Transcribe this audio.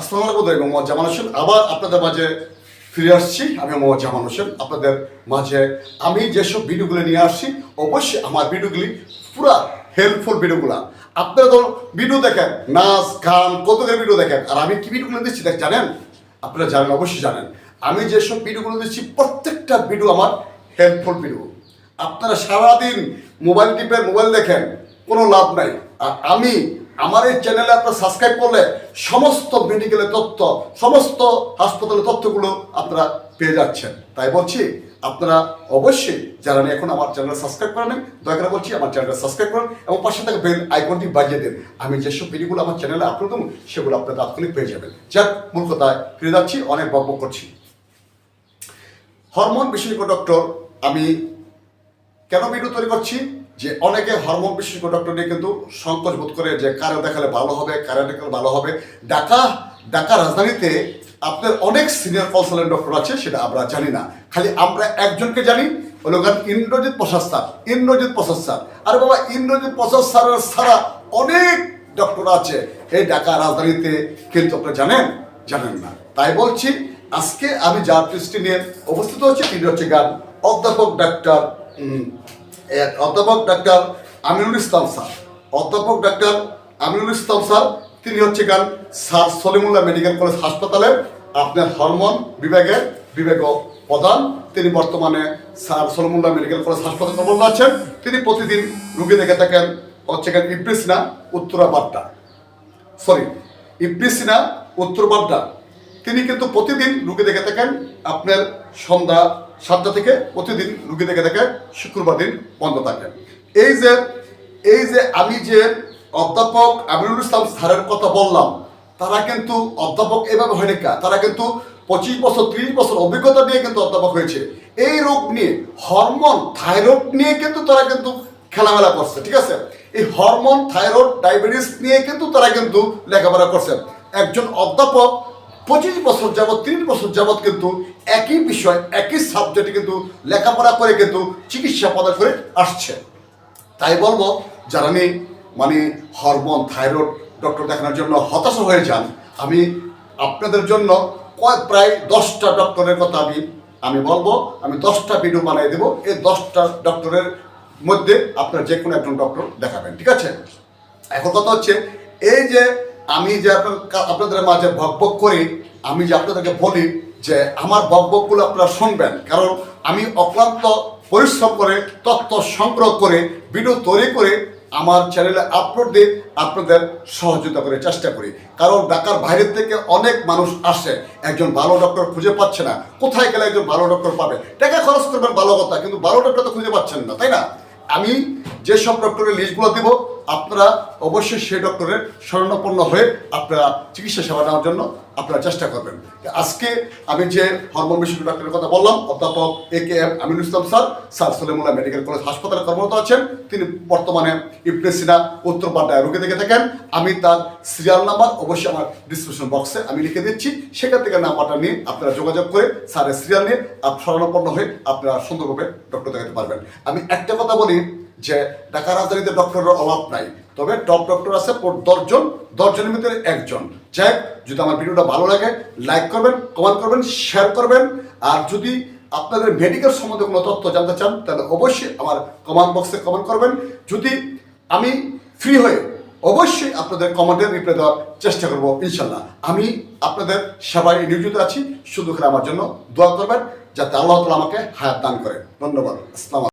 আসসালামু আলাইকুম মোহাম্মদ জামান হোসেন আবার আপনাদের মাঝে ফিরে আসছি। আমি মোহাম্মদ জামান হোসেন আপনাদের মাঝে। আমি যেসব ভিডিওগুলো নিয়ে আসছি, অবশ্যই আমার ভিডিওগুলি পুরা হেল্পফুল ভিডিওগুলো। আপনারা তো ভিডিও দেখেন, নাচ, গান কতগুলো ভিডিও দেখেন। আর আমি কি ভিডিওগুলো দিচ্ছি দেখ, জানেন? আপনারা জানেন, অবশ্যই জানেন। আমি যেসব ভিডিওগুলো দিচ্ছি, প্রত্যেকটা ভিডিও আমার হেল্পফুল ভিডিও। আপনারা সারাদিন মোবাইল টিপে মোবাইল দেখেন, কোনো লাভ নাই। আর আমি আমার এই চ্যানেলে আপনারা সাবস্ক্রাইব করলে সমস্ত মেডিকেলের তথ্য, সমস্ত হাসপাতালের তথ্যগুলো আপনারা পেয়ে যাচ্ছেন। তাই বলছি, আপনারা অবশ্যই যারা এখন আমার চ্যানেল সাবস্ক্রাইব করে নেন দয়া করে বলছি আমার চ্যানেলটা সাবস্ক্রাইব করুন এবং পাশে থাকা বেল আইকনটি বাজিয়ে দেন। আমি যেসব ভিডিওগুলো আমার চ্যানেলে আপলোড দেবো সেগুলো আপনারা তাৎক্ষণিক পেয়ে যাবেন। যাক, মূল কথায় ফিরে যাচ্ছি, অনেক বকবক করছি। হরমোন বিশেষজ্ঞ ডক্টর আমি কেন ভিডিও তৈরি করছি? যে অনেকে হরমোন বিশেষজ্ঞ ডক্টর নিয়ে কিন্তু সংকোচ বোধ করে যে কারে দেখালে ভালো হবে কারে দেখালে ভালো হবে। ঢাকা ঢাকা রাজধানীতে আপনার অনেক সিনিয়র কনসালটেন্ট ডক্টর আছে, সেটা আমরা জানি না। খালি আমরা একজনকে জানি হলো গান ইন্দ্রজিৎ প্রসাদ স্যার, ইন্দ্রজিৎ প্রসাদ স্যার। আর বাবা, ইন্দ্রজিৎ প্রসাদ স্যারের ছাড়া অনেক ডক্টর আছে। এই ঢাকা রাজধানীতে কিন্তু আপনারা জানেন? জানেন না। তাই বলছি, আজকে আমি যার দৃষ্টি নিয়ে অবস্থিত হচ্ছি, তিনি হচ্ছে গান অধ্যাপক ডাক্তার অধ্যাপক ডাক্তার আমিনুল ইসলাম স্যার। অধ্যাপক ডাক্তার আমিনুল ইসলাম স্যার, তিনি হচ্ছে গান স্যার সলিমুল্লাহ মেডিকেল কলেজ হাসপাতালে আপনার হরমোন বিভাগের বিভাগ প্রধান। তিনি বর্তমানে স্যার সলিমুল্লাহ মেডিকেল কলেজ হাসপাতালে কর্মরত আছেন। তিনি প্রতিদিন রুগী দেখে থাকেন, হচ্ছে গান ইপ্রিসনা উত্তরা বাড্ডা। সরি ইপ্রিসিনা উত্তর বাড্ডা। তিনি কিন্তু প্রতিদিন রুগী দেখে থাকেন, আপনার সন্ধ্যা সাতটা থেকে প্রতিদিন রুগী দেখে থাকেন শুক্রবার দিন বন্ধ থাকেন। এই যে এই যে আমি যে অধ্যাপক আমিনুল ইসলাম স্যারের কথা বললাম, তারা কিন্তু অধ্যাপক এভাবে হয়নি কা? তারা কিন্তু পঁচিশ বছর, ত্রিশ বছর অভিজ্ঞতা নিয়ে কিন্তু অধ্যাপক হয়েছে। এই রোগ নিয়ে, হরমোন, থাইরয়েড নিয়ে কিন্তু তারা কিন্তু খেলামেলা করছে, ঠিক আছে? এই হরমোন, থাইরয়েড, ডায়াবেটিস নিয়ে কিন্তু তারা কিন্তু লেখাপড়া করছে। একজন অধ্যাপক পঁচিশ বছর যাবৎ, তিরিশ বছর যাবৎ কিন্তু একই বিষয়, একই সাবজেক্টে কিন্তু লেখাপড়া করে কিন্তু চিকিৎসা প্রদান করে আসছে। তাই বলব, যারা নেই মানে হরমোন থাইরয়েড ডক্টর দেখানোর জন্য হতাশ হয়ে যান, আমি আপনাদের জন্য কয়, প্রায় দশটা ডক্টরের কথা আমি আমি বলব, আমি দশটা ভিডিও বানিয়ে দেবো, এই দশটা ডক্টরের মধ্যে আপনার যে কোনো একজন ডক্টর দেখাবেন, ঠিক আছে? এখন কথা হচ্ছে, এই যে আমি যে আপনাদের মাঝে বকবক করি, আমি যে আপনাদেরকে বলি যে আমার বকবকগুলো আপনারা শুনবেন। কারণ আমি অক্লান্ত পরিশ্রম করে, তথ্য সংগ্রহ করে ভিডিও তৈরি করে আমার চ্যানেলে আপলোড দিয়ে আপনাদের সহযোগিতা করে চেষ্টা করি। কারণ ঢাকার বাইরের থেকে অনেক মানুষ আসে, একজন ভালো ডক্টর খুঁজে পাচ্ছে না। কোথায় গেলে একজন ভালো ডক্টর পাবে? টাকা খরচ করবেন ভালো কথা, কিন্তু ভালো ডক্টর তো খুঁজে পাচ্ছেন না, তাই না? আমি যেসব ডক্টরের লিস্টগুলো দেবো আপনারা অবশ্যই সেই ডক্টরের স্বর্ণপন্ন হয়ে আপনারা চিকিৎসা সেবা নেওয়ার জন্য আপনারা চেষ্টা করবেন। আজকে আমি যে হরমোন বিশেষজ্ঞ ডক্টরের কথা বললাম, অধ্যাপক A K M Aminul Islam sir sir Salimullah medical college হাসপাতালে কর্মরত আছেন। তিনি বর্তমানে ইপ্রেসিনা উত্তর বাড্ডায় রুগী দেখে থাকেন। আমি তার সিরিয়াল নাম্বার অবশ্যই আমার ডিসক্রিপশন বক্সে আমি লিখে দিচ্ছি। সেখান থেকে নাম্বারটা নিয়ে আপনারা যোগাযোগ করে স্যারের সিরিয়াল নিয়ে আপ স্মরণাপন্ন হয়ে আপনারা সুন্দরভাবে ডক্টর দেখাতে পারবেন। আমি একটা কথা বলি যে ঢাকা রাজধানীতে ডক্টরের অভাব নাই। তবে টপ ডক্টর আছে দশজন, দশজনের ভিতরে একজন। যাই যদি আমার ভিডিওটা ভালো লাগে লাইক করবেন কমেন্ট করবেন শেয়ার করবেন। আর যদি আপনাদের মেডিকেল সম্বন্ধে কোনো তথ্য জানতে চান, তাহলে অবশ্যই আমার কমেন্ট বক্সে কমেন্ট করবেন। যদি আমি ফ্রি হয়ে অবশ্যই আপনাদের কমেন্টের রিপ্লাই দেওয়ার চেষ্টা করব, ইনশাল্লাহ। আমি আপনাদের সেবায় নিয়োজিত আছি শুধু করে আমার জন্য দোয়া করবেন, যাতে আল্লাহ তালা আমাকে হায়াত দান করে ধন্যবাদ। আসসালাম